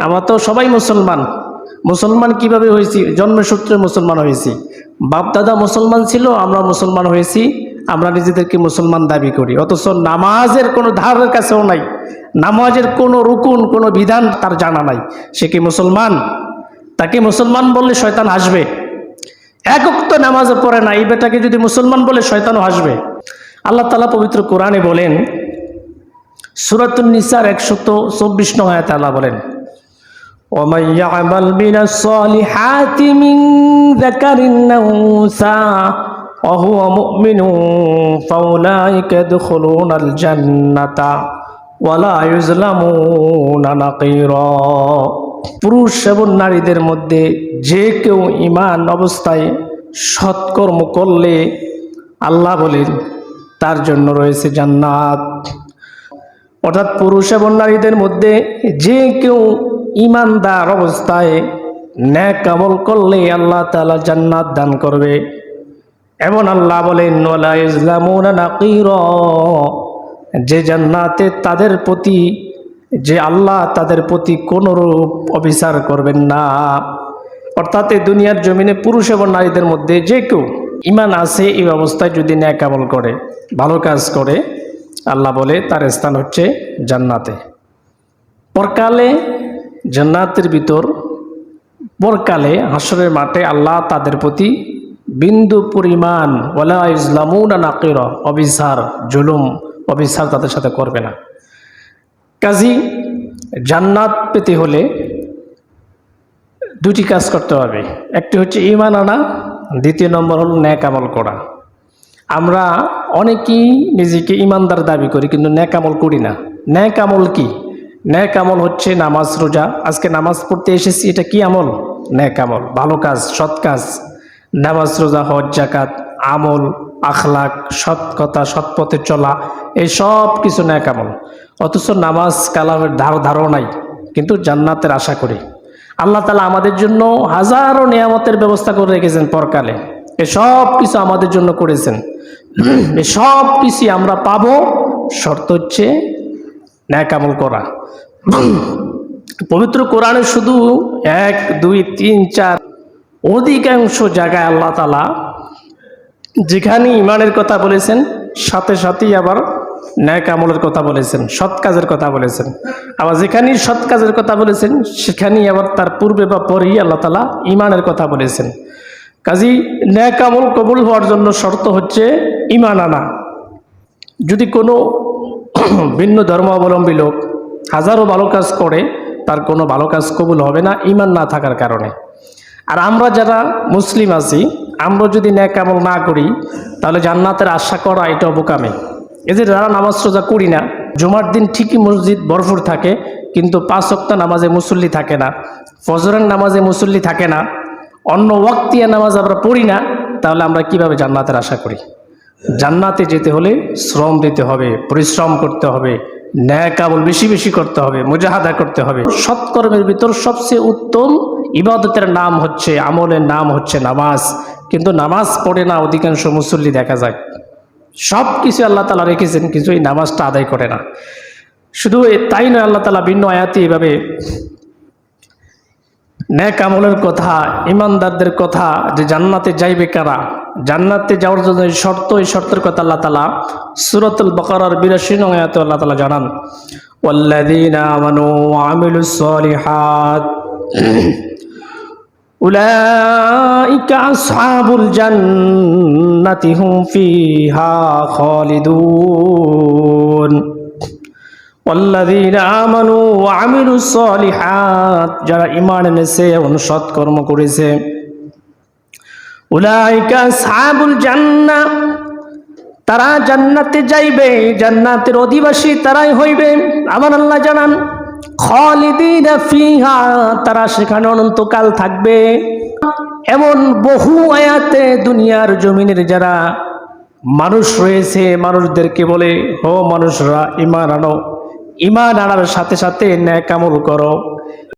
আমরা তো সবাই মুসলমান। মুসলমান কীভাবে হয়েছি? জন্মসূত্রে মুসলমান হয়েছি। বাপদাদা মুসলমান ছিল, আমরা মুসলমান হয়েছি। আমরা নিজেদেরকে মুসলমান দাবি করি। অথচ নামাজের কোনো ধারের কাছেও নাই। নামাজের কোনো রুকুন, কোনো বিধান তার জানা নাই। সে কি মুসলমান? তাকে মুসলমান বললে শয়তান হাসবে। একক নামাজে পড়ে না, এই বেটাকে যদি মুসলমান বলে শয়তানও হাসবে। আল্লাহ তালা পবিত্র কোরআনে বলেন, সুরাতুন নিসার একশত চব্বিশ নং আয়াতে আল্লাহ বলেন ومن يعمل من الصالحات من ذكر أو أنثى وهو مؤمن فأولئك يدخلون الجنة ولا يظلمون نقيرا পুরুষ এবং নারীদের মধ্যে যে কেউ ইমান অবস্থায় সৎকর্ম করলে আল্লাহ বলেন তার জন্য রয়েছে জান্নাত অর্থাৎ পুরুষ এবং নারীদের মধ্যে যে কেউ ইমানদার অবস্থায় ন্যাক আমল করলে আল্লাহ তাআলা জান্নাত দান করবে। এমন আল্লাহ বলেন যে জান্নাতে তাদের প্রতি, যে আল্লাহ তাদের প্রতি কোনোরূপ অবিচার করবেন না। অর্থাৎ এই দুনিয়ার জমিনে পুরুষ এবং নারীদের মধ্যে যে কেউ ইমান আছে এই অবস্থায় যদি ন্যাক আমল করে, ভালো কাজ করে, আল্লাহ বলে তার স্থান হচ্ছে জান্নাতে। পরকালে জান্নাতের ভিতর পরকালে হাসরের মাঠে আল্লাহ তাদের প্রতি বিন্দু পরিমাণ ওলা ইসলামুনা নাকির অবিচার, জুলুম, অবিচার তাদের সাথে করবে না। কাজী, জান্নাত পেতে হলে দুটি কাজ করতে হবে। একটি হচ্ছে ইমান আনা, দ্বিতীয় নম্বর হল ন্যাক আমল করা। আমরা অনেকেই নিজেকে ইমানদার দাবি করি, কিন্তু ন্যাক আমল করি না। ন্যাক আমল কি? ন্যাক আমল হচ্ছে নামাজ রোজা। আজকে নামাজ পড়তে এসেছি, এটা কি আমল? ন্যাক আমল, ভালো কাজ, সৎ কাজ। নামাজ রোজা, হজ জাকাত আমল, আখলাক, সৎ কথা, সৎ পথে চলা, এই সব কিছু ন্যাক আমল। অথচ নামাজ কালামের ধার ধারও নাই, কিন্তু জান্নাতের আশা করি। আল্লাহ তালা আমাদের জন্য হাজারো নিয়ামতের ব্যবস্থা করে রেখেছেন পরকালে। এসব কিছু আমাদের জন্য করেছেন। এসব কিছু আমরা পাবো, শর্ত হচ্ছে ন্যাক করা। পবিত্র কোরআনে শুধু এক, দুই, তিন, চার অধিকাংশ জায়গায় আল্লাহ তালা যেখানে ইমানের কথা বলেছেন, সাথে সাথেই আবার ন্যাক আমলের কথা বলেছেন, সৎ কাজের কথা বলেছেন। আবার যেখানেই সৎ কাজের কথা বলেছেন, সেখানেই আবার তার পূর্বে বা পরেই আল্লাহ তালা ইমানের কথা বলেছেন। কাজী, ন্যাক আমল কবুল হওয়ার জন্য শর্ত হচ্ছে ইমান আনা। যদি কোনো ভিন্ন ধর্মাবলম্বী লোক হাজারো ভালো কাজ করে, তার কোনো ভালো কাজ কবুল হবে না ইমান না থাকার কারণে। আর আমরা যারা মুসলিম আছি, আমরা যদি ন্যাক আমল না করি, তাহলে জান্নাতের আশা করা এটা অবকামে এই যে যারা নামাজ রোজা করি না, জুমার দিন ঠিকই মসজিদ বরফুর থাকে, কিন্তু পাঁচ সপ্তাহ নামাজে মুসল্লি থাকে না, ফজরের নামাজে মুসল্লি থাকে না, অন্য ওয়াক্তিয়া নামাজ আমরা পড়ি না, তাহলে আমরা কীভাবে জান্নাতের আশা করি? জান্নাতে যেতে হলে শ্রম দিতে হবে, পরিশ্রম করতে হবে ন্যায় বেশি বেশি করতে হবে, মোজাহাদা করতে হবে। সৎকর্মের ভিতর সবচেয়ে উত্তম ইবাদতের নাম হচ্ছে, আমলের নাম হচ্ছে নামাজ। কিন্তু নামাজ পড়ে না, অধিকাংশ মুসল্লি দেখা যায় সব কিছু আল্লাহ তালা রেখেছেন, কিন্তু এই নামাজটা আদায় করে না। শুধু তাই নয়, আল্লাহ তালা ভিন্ন আয়াতি এভাবে ন্যাক আমলের কথা ইমানদারদের কথা যে জান্নাতে যাইবে কারা জান্নাতে যাওয়ার জন্য এই শর্ত এই শর্তের কথা আল্লাহ তালা সুরতুল বকরার বিরাশি নং আয়াতে আল্লাহ তালা জানান والذين آمنوا وعملوا الصالحات أولئك أصحاب الجنة هم فيها خالدون والذين آمنوا وعملوا الصالحات যারা ঈমান এনেছে এবং সৎকর্ম করেছে উলাইকা আসহাবুল জান্নাহ তারা জান্নাতে যাইবে জান্নাতের অধিবাসী তারাই হইবে আমার আল্লাহ জানান খালিদিনা ফিহা তারা সেখানে অনন্তকাল থাকবে এমন বহু আয়াতে দুনিয়ার জমিনের যারা মানুষ রয়েছে মানুষদেরকে বলে ও মানুষরা ইমান আনো ইমান আনার সাথে সাথে ন্যাক আমল করো।